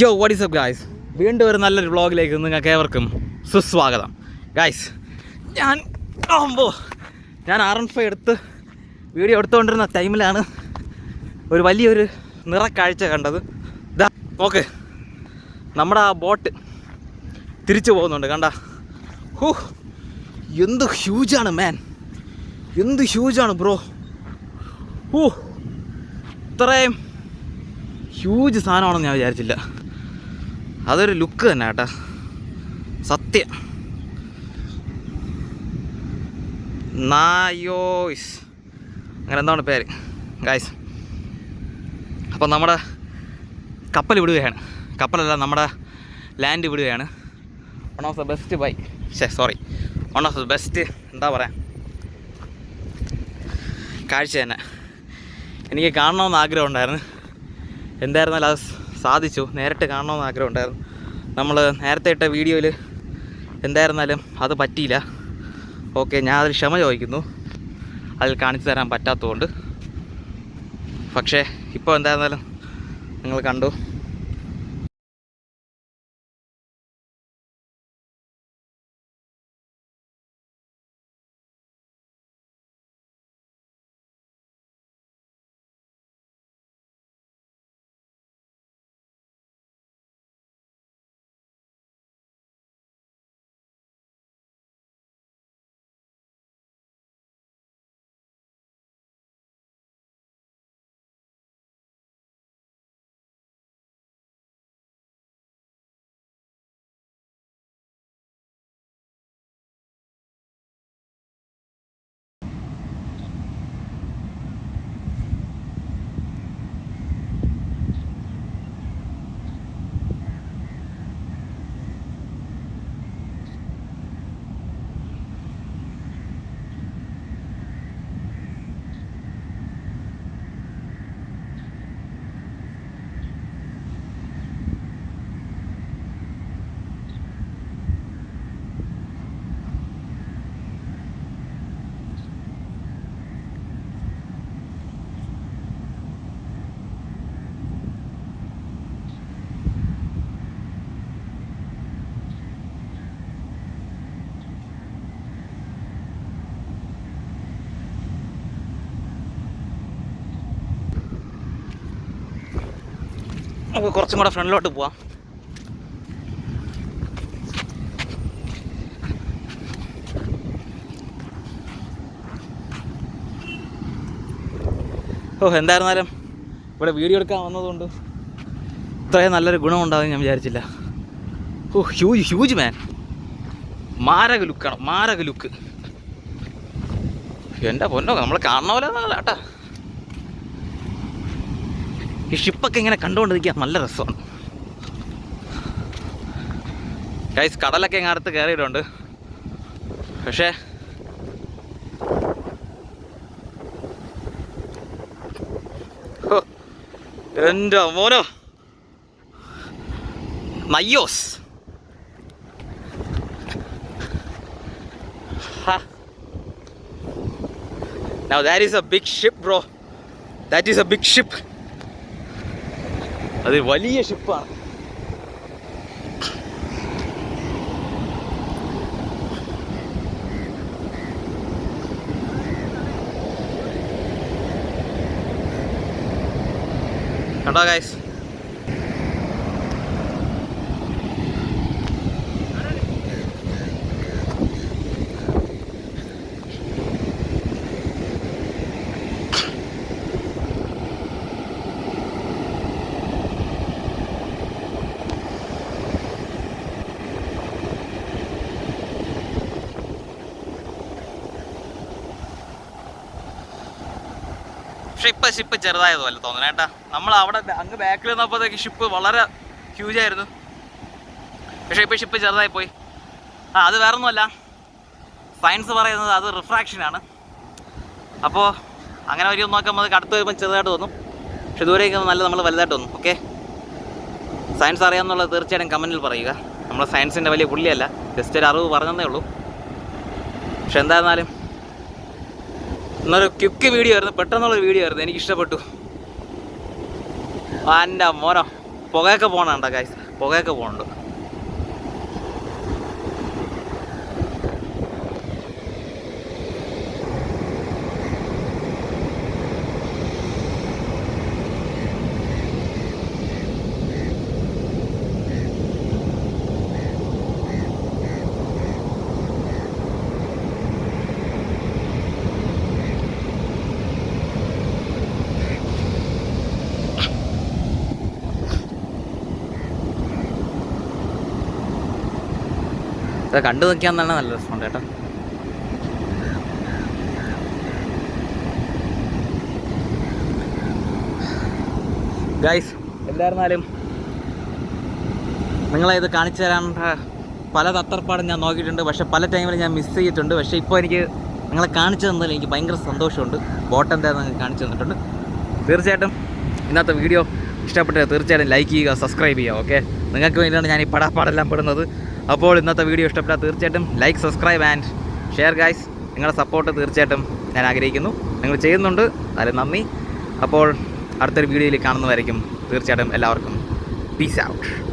യോ what is up guys വീണ്ടും ഒരു നല്ലൊരു വ്ളോഗിലേക്ക് നിങ്ങൾക്ക് ഏവർക്കും സുസ്വാഗതം. ഗായ്സ് ഞാൻ ആകുമ്പോൾ ഞാൻ ആർ എൻ ഫൈവ് എടുത്ത് വീഡിയോ എടുത്തുകൊണ്ടിരുന്ന ടൈമിലാണ് ഒരു വലിയൊരു നിറക്കാഴ്ച കണ്ടത്. ഇതാ ഓക്കെ നമ്മുടെ ആ ബോട്ട് തിരിച്ചു പോകുന്നുണ്ട് കണ്ട? ഹൂ എന്ത് ഹ്യൂജാണ് മാൻ എന്ത് ഹ്യൂജാണ് ബ്രോ ഹൂ ഇത്രയും ഹ്യൂജ് സാധനമാണെന്ന് ഞാൻ വിചാരിച്ചില്ല. അതൊരു ലുക്ക് തന്നെ കേട്ടാ. സത്യം. നായോയ്സ്. അങ്ങനെ എന്താണ് പേര്? ഗായ്സ് അപ്പം നമ്മുടെ കപ്പൽ വിടുകയാണ്. കപ്പലല്ല നമ്മുടെ ലാൻഡ് വിടുകയാണ്. One of the best by ശേ sorry one of the best എന്താ പറയുക കാഴ്ച തന്നെ. എനിക്ക് കാണണമെന്ന് ആഗ്രഹം ഉണ്ടായിരുന്നു എന്തായിരുന്നാലും അത് സാധിച്ചു. നേരിട്ട് കാണണമെന്ന് ആഗ്രഹം ഉണ്ടായിരുന്നു നമ്മൾ നേരത്തെ ഇട്ട വീഡിയോയിൽ എന്തായിരുന്നാലും അത് പറ്റിയില്ല. ഓക്കെ ഞാൻ അതിൽ ക്ഷമ ചോദിക്കുന്നു. അതിൽ കാണിച്ചു തരാൻ പറ്റാത്തതുകൊണ്ട്. പക്ഷേ ഇപ്പോൾ എന്തായിരുന്നാലും നിങ്ങൾ കണ്ടു. നമുക്ക് കുറച്ചും കൂടെ ഫ്രണ്ടിലോട്ട് പോവാം. ഓ എന്തായിരുന്നാലും ഇവിടെ വീഡിയോ എടുക്കാൻ വന്നതുകൊണ്ട് ഇത്രയും നല്ലൊരു ഗുണമുണ്ടാകും ഞാൻ വിചാരിച്ചില്ല. ഓ ഹ്യൂജ് ഹ്യൂജ് മാൻ. മാരക ലുക്കാണ് മാരക ലുക്ക്. എന്റെ പൊന്നോ നമ്മൾ കാണുന്ന പോലെ കേട്ടാ. ഈ ഷിപ്പൊക്കെ ഇങ്ങനെ കണ്ടുകൊണ്ടിരിക്കുക നല്ല രസമാണ്. ഗൈസ് കടലൊക്കെ ഇങ്ങ് അടുത്ത് കയറിയിട്ടുണ്ട്. പക്ഷേ എന്റെ മോനോ? മയ്യോസ്. Now that is a big ship, bro. That is a big ship. അത് വലിയ ഷിപ്പാണ് കണ്ടോ ഗൈസ് പക്ഷെ ഇപ്പം ഷിപ്പ് ചെറുതായതുപോലെ തോന്നുന്നു. കേട്ടാ നമ്മൾ അവിടെ അങ്ങ് ബാക്കിൽ നിന്നപ്പോഴത്തേക്ക് ഷിപ്പ് വളരെ ഹ്യൂജ് ആയിരുന്നു. പക്ഷേ ഇപ്പം ഷിപ്പ് ചെറുതായി പോയി. ആ അത് വേറെ ഒന്നുമല്ല സയൻസ് പറയുന്നത് അത് റിഫ്രാക്ഷനാണ് അപ്പോൾ അങ്ങനെ ഒരു നോക്കുമ്പോൾ അത് അടുത്ത് വരുമ്പോൾ ചെറുതായിട്ട് തോന്നും. പക്ഷെ ദൂരേക്ക് നല്ല നമ്മൾ വലുതായിട്ട് തോന്നും. ഓക്കെ സയൻസ് അറിയാമെന്നുള്ളത് തീർച്ചയായിട്ടും കമന്റിൽ പറയുക. നമ്മൾ സയൻസിന്റെ വലിയ പുള്ളിയല്ല. ജസ്റ്റ് ഒരു അറിവ് പറഞ്ഞതേ ഉള്ളൂ. പക്ഷെ എന്തായിരുന്നാലും ഇന്നൊരു ക്യുക്ക് വീഡിയോ ആയിരുന്നു. പെട്ടെന്നുള്ളൊരു വീഡിയോ ആയിരുന്നു. എനിക്ക് ഇഷ്ടപ്പെട്ടു. എന്റെ മോനോ പുകയൊക്കെ പോകണുണ്ടോ കാശ് പുകയൊക്കെ പോകുന്നുണ്ട് ഇത് കണ്ടു നോക്കിയാൽ തന്നെ നല്ല രസമുണ്ട് കേട്ടോ. ഗൈസ് എന്തായിരുന്നാലും നിങ്ങളെ ഇത് കാണിച്ചു തരാനുള്ള പല തത്രപ്പാടും ഞാൻ നോക്കിയിട്ടുണ്ട്. പക്ഷേ പല ടൈമിൽ ഞാൻ മിസ് ചെയ്തിട്ടുണ്ട്. പക്ഷേ ഇപ്പോൾ എനിക്ക് നിങ്ങളെ കാണിച്ചു തന്നതിൽ എനിക്ക് ഭയങ്കര സന്തോഷമുണ്ട്. ബോട്ട് എന്താണെന്ന് കാണിച്ചു തന്നിട്ടുണ്ട്. തീർച്ചയായിട്ടും ഇന്നത്തെ വീഡിയോ ഇഷ്ടപ്പെട്ടത് തീർച്ചയായിട്ടും ലൈക്ക് ചെയ്യുക സബ്സ്ക്രൈബ് ചെയ്യുക ഓക്കെ നിങ്ങൾക്ക് വേണ്ടിയാണ് ഞാൻ ഈ പടാപ്പാടെല്ലാം പെടുന്നത്. അപ്പോൾ ഇന്നത്തെ വീഡിയോ ഇഷ്ടപ്പെട്ടാൽ തീർച്ചയായിട്ടും like subscribe and share guys നിങ്ങളുടെ സപ്പോർട്ട് തീർച്ചയായിട്ടും ഞാൻ ആഗ്രഹിക്കുന്നു. നിങ്ങൾ ചെയ്യുന്നുണ്ട്. അതിൽ നന്ദി. അപ്പോൾ അടുത്തൊരു വീഡിയോയിൽ കാണുന്നതായിരിക്കും തീർച്ചയായിട്ടും എല്ലാവർക്കും പീസ് ഔട്ട്